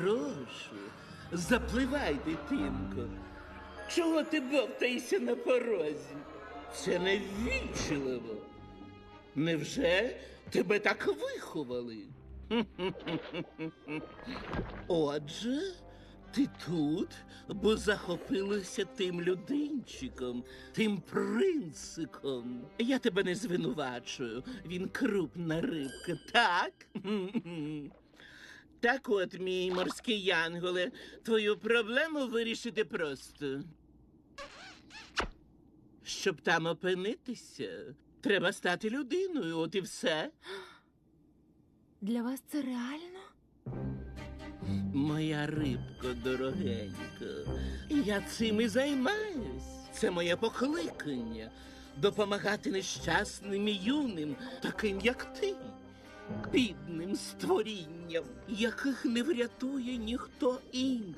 прошу, запливай, дитинко. Чого ти бовтаєшся на порозі? Це невічливо. Невже тебе так виховали? Отже, ти тут, бо захопилася тим людинчиком, тим принциком. Я тебе не звинувачую. Він крупна рибка, так? Так от, мій морський янголе, твою проблему вирішити просто. Щоб там опинитися, треба стати людиною, от і все. Для вас це реально? Моя рибко дорогенька, я цим і займаюсь. Це моє покликання допомагати нещасним і юним, таким як ти, бідним створінням, яких не врятує ніхто інший.